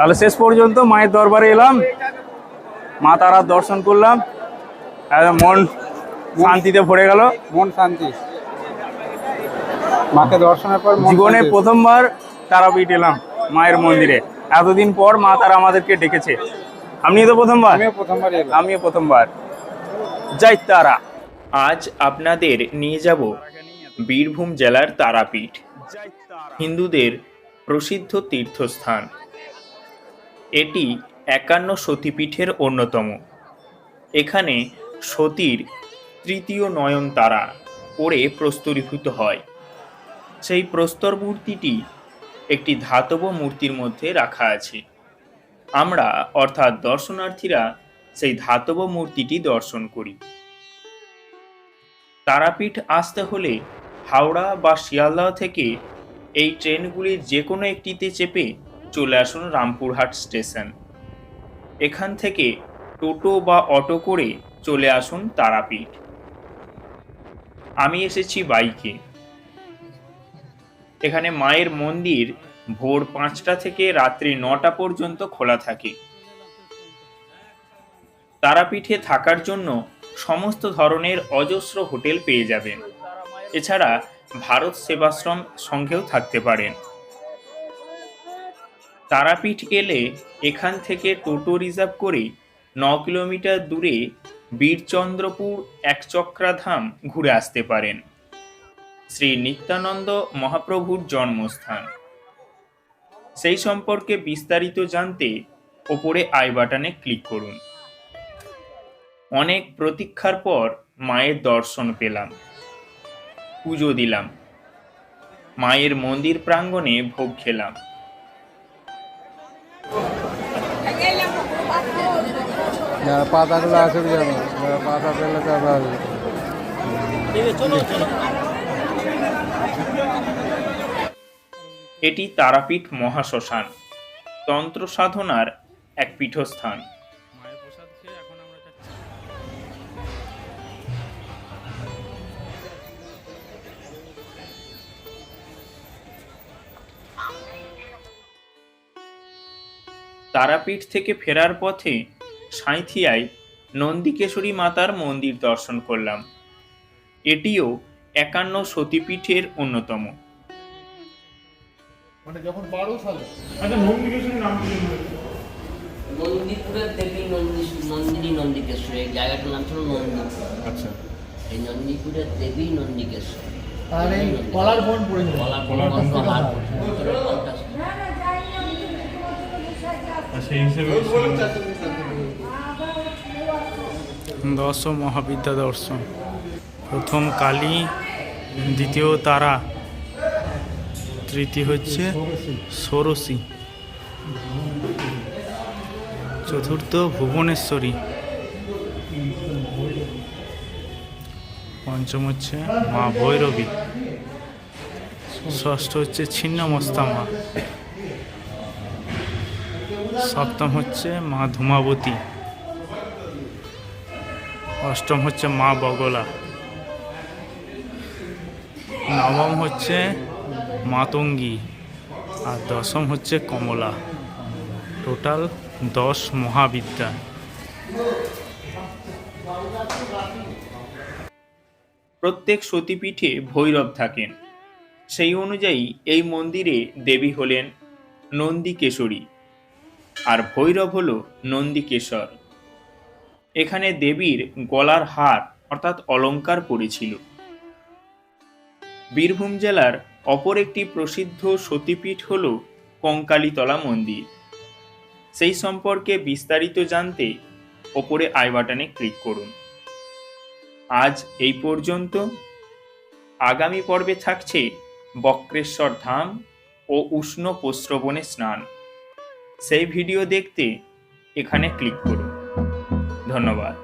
তাহলে শেষ পর্যন্ত মায়ের দরবারে এলাম। মা তারার দর্শন করলাম। মন শান্তিতে ভরে গেল। মন শান্তি। মাকে দর্শনের পর জীবনে। প্রথমবার তারাপীঠ এলাম মায়ের মন্দিরে। এতদিন পর মা তারা আমাদেরকে ডেকেছে। আপনি তো প্রথমবার। আমিও প্রথমবার আমিও প্রথমবার। যাই তারা। আজ আপনাদের নিয়ে যাব বীরভূম জেলার তারাপীঠ। হিন্দুদের প্রসিদ্ধ তীর্থস্থান। এটি একান্ন সতীপীঠের অন্যতম। এখানে সতীর তৃতীয় নয়ন তারা পড়ে প্রস্তরীভূত হয়। সেই প্রস্তর মূর্তিটি একটি ধাতব মূর্তির মধ্যে রাখা আছে। আমরা, অর্থাৎ দর্শনার্থীরা, সেই ধাতব মূর্তিটি দর্শন করি। তারাপীঠ আসতে হলে হাওড়া বা শিয়ালদহ থেকে এই ট্রেনগুলির যে কোনো একটিতে চেপে চলে আসুন রামপুরহাট স্টেশন। এখান থেকে টোটো বা অটো করে চলে আসুন তারাপীঠ। আমি এসেছি বাইকে। এখানে মায়ের মন্দির ভোর পাঁচটা থেকে রাত্রি নটা পর্যন্ত খোলা থাকে। তারাপীঠে থাকার জন্য সমস্ত ধরনের অজস্র হোটেল পেয়ে যাবেন। এছাড়া ভারত সেবাশ্রম সঙ্গেও থাকতে পারেন। তারাপীঠ এলে এখান থেকে টোটো রিজার্ভ করে ন কিলোমিটার দূরে বীরচন্দ্রপুর একচক্রাধাম ঘুরে আসতে পারেন। শ্রী নিত্যানন্দ মহাপ্রভুর জন্মস্থান। সেই সম্পর্কে বিস্তারিত জানতে ওপরে আই বাটনে ক্লিক করুন। অনেক প্রতীক্ষার পর মায়ের দর্শন পেলাম। পুজো দিলাম। মায়ের মন্দির প্রাঙ্গণে ভোগ খেলাম। পাতাগুলো আসুক যাবে। পাতা পেলে তারা আসবে। এটি তারাপীঠ মহাশ্মশান, তন্ত্র সাধনার এক পীঠস্থান। তারাপীঠ থেকে ফেরার পথে সাঁইথিয়ায় নন্দিকেশ্বরী মাতার মন্দির দর্শন করলাম। এটিও একান্ন সতীপীঠের অন্যতম। নন্দীপুরের দেবী নন্দী নন্দিনী নন্দিকেশ্বর এই জায়গাটার নাম ছিল নন্দীপুর আচ্ছা। এই নন্দীপুরের দেবী নন্দিকেশ্বর আর এই কলার বন পড়ে গেল কলার বন কলার বন। উত্তরের বনটা দশ মহাবিদ্যা দর্শন। প্রথম কালী, দ্বিতীয় তারা, তৃতীয় হচ্ছে ষোড়শী। চতুর্থ ভুবনেশ্বরী। পঞ্চম হচ্ছে মা ভৈরবী। ষষ্ঠ হচ্ছে ছিন্ন মস্তামা সপ্তম হচ্ছে মা ধূমাবতী। অষ্টম হচ্ছে মা বগলা। নবম হচ্ছে মাতঙ্গী। আর দশম হচ্ছে কমলা। টোটাল দশ মহাবিদ্যা। প্রত্যেক সতীপীঠে ভৈরব থাকেন। সেই অনুযায়ী এই মন্দিরে দেবী হলেন নন্দিকেশরী। আর ভৈরব হল নন্দিকেশ্বর এখানে দেবীর গলার হার অর্থাৎ অলঙ্কার পড়েছিল বীরভূম জেলার অপর একটি প্রসিদ্ধ সতীপীঠ হল কঙ্কালীতলা মন্দির। সেই সম্পর্কে বিস্তারিত জানতে ওপরে আই বাটনে ক্লিক করুন। আজ এই পর্যন্ত। আগামী পর্বে থাকছে বক্রেশ্বর ধাম ও উষ্ণ প্রস্রবণে স্নান। সেই ভিডিও দেখতে এখানে ক্লিক করুন। ধন্যবাদ।